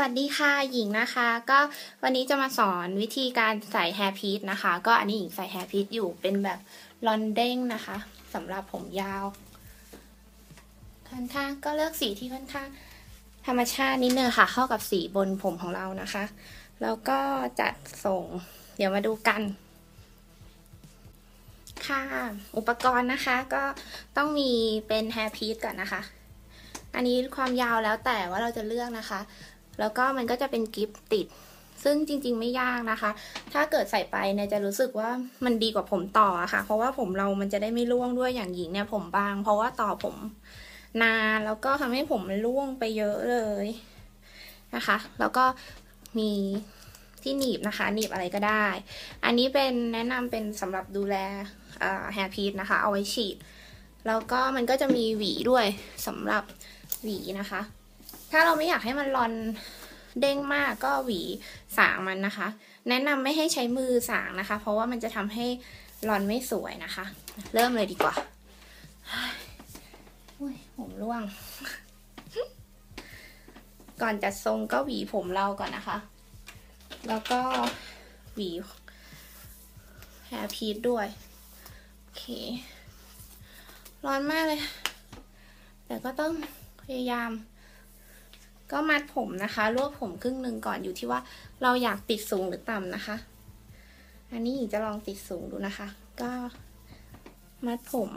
สวัสดีค่ะ หญิงนะคะ ก็วันนี้จะมาสอนวิธีการใส่แฮร์พีทนะคะ ก็อันนี้หญิงใส่แฮร์พีทอยู่เป็นแบบลอนเด้งนะคะสำหรับผมยาวค่อนข้างก็เลือกสีที่ค่อนข้างธรรมชาตินิดนึงค่ะ เข้ากับสีบนผมของเรานะคะ แล้วก็จัดส่ง เดี๋ยวมาดูกัน ค่ะ อุปกรณ์นะคะก็ต้องมีเป็นแฮร์พีทก่อนนะคะ อันนี้ความยาวแล้วแต่ว่าเราจะเลือกนะคะ แล้วก็มันก็จะเป็นกิฟติด ซึ่งจริง ๆ ไม่ยากนะคะ ถ้าเกิดใส่ไปเนี่ยจะรู้สึกว่ามันดีกว่าผมต่ออะค่ะ เพราะว่าผมเรามันจะได้ไม่ร่วงด้วยอย่างหญิงเนี่ยผมบาง เพราะว่าต่อผมนานแล้วก็ทำให้ผมมันร่วงไปเยอะเลยนะคะ แล้วก็มีที่หนีบนะคะ หนีบอะไรก็ได้ อันนี้เป็นแนะนำเป็นสำหรับดูแลแฮร์พีทนะคะ เอาไว้ฉีด แล้วก็มันก็จะมีหวีด้วยสำหรับหวีนะคะ ถ้าเราไม่อยากให้มันรอนเด้งมากก็หวีสางมันนะคะ แนะนำไม่ให้ใช้มือสางนะคะ เพราะว่ามันจะทำให้รอนไม่สวยนะคะ เริ่มเลยดีกว่าอุ้ยผมร่วง ก่อนจัดทรงก็หวีผมเราก่อนนะคะ แล้วก็หวีแฮร์พีทด้วย โอเค ร้อนมากเลย แต่ก็ต้องพยายาม ก็มัดผมนะคะรวบผมครึ่งหนึ่งก่อนอยู่ที่ว่าเราอยากติดสูงหรือต่ำนะคะ อันนี้หญิงจะลองติดสูงดูนะคะ ก็มัดผม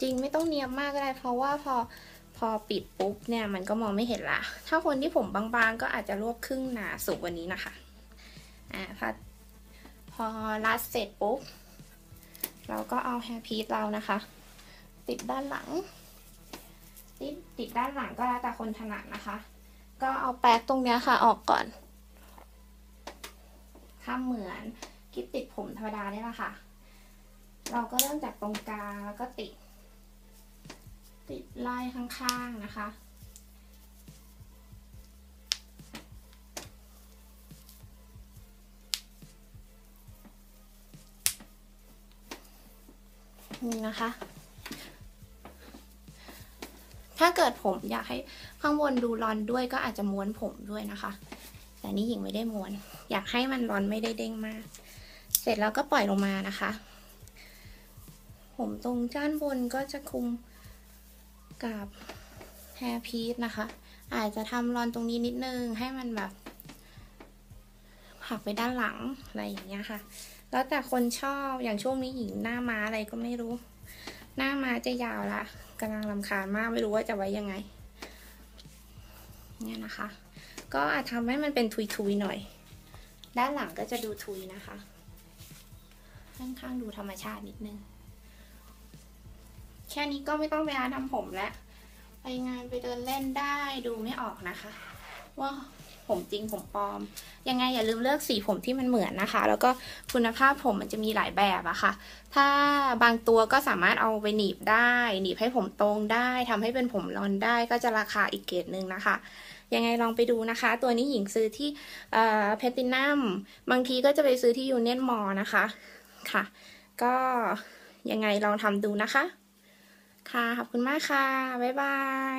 จริงไม่ต้องเนียบมากก็ได้ เพราะว่าพอพอปิดปุ๊บเนี่ยมันก็มองไม่เห็นละ ถ้าคนที่ผมบางๆ ก็อาจจะรวบครึ่งหนาสูงกว่านี้นะคะ อ่าพอพอรัดเสร็จปุ๊บ เราก็เอาแฮร์พีทเรานะคะ ติดด้านหลัง ติดติดด้านหลังก็แล้วแต่คนถนัดนะคะ ก็เอาแป๊กตรงเนี้ยค่ะออกก่อนทำเหมือนกิ๊บติดผมธรรมดาเนี่ยแหละค่ะ เราก็เริ่มจากตรงกลางแล้วก็ติด ติดไล่ข้างๆนะคะนี่นะคะ ถ้าเกิดผมอยากให้ข้างบนดูรอนด้วยก็อาจจะม้วนผมด้วยนะคะ แต่นี่หญิงไม่ได้ม้วน อยากให้มันรอนไม่ได้เด้งมาก เสร็จแล้วก็ปล่อยลงมานะคะ ผมตรงด้านบนก็จะคุมกับแฮร์พีซนะคะ อาจจะทำรอนตรงนี้นิดนึงให้มันแบบผักไปด้านหลังอะไรอย่างเงี้ยค่ะ แล้วแต่คนชอบอย่างช่วงนี้หญิงหน้าม้าอะไรก็ไม่รู้ หน้ามาจะยาวละกำลังลำคาญมากไม่รู้ว่าจะไว้ยังไง เนี่ยนะคะ ก็อาจทำให้มันเป็นทุยๆหน่อย ด้านหลังก็จะดูทุยนะคะค่อนข้างดูธรรมชาตินิดนึง แค่นี้ก็ไม่ต้องไปร้านทำผมแล้ว ไปงานไปเดินเล่นได้ดูไม่ออกนะคะ ว่า ผมจริงผมปลอม ยังไงอย่าลืมเลือกสีผมที่มันเหมือนนะคะ แล้วก็คุณภาพผมมันจะมีหลายแบบอะค่ะ ถ้าบางตัวก็สามารถเอาไปหนีบได้ หนีบให้ผมตรงได้ทำให้เป็นผมรอนได้ก็จะราคาอีกเกรดหนึ่งนะคะยังไงลองไปดูนะคะ ตัวนี้หญิงซื้อที่เพตินัมบางทีก็จะไปซื้อที่ยูเนียนมอนะคะค่ะ ก็ยังไงลองทำดูนะคะ ค่ะ ขอบคุณมากค่ะ บ๊ายบาย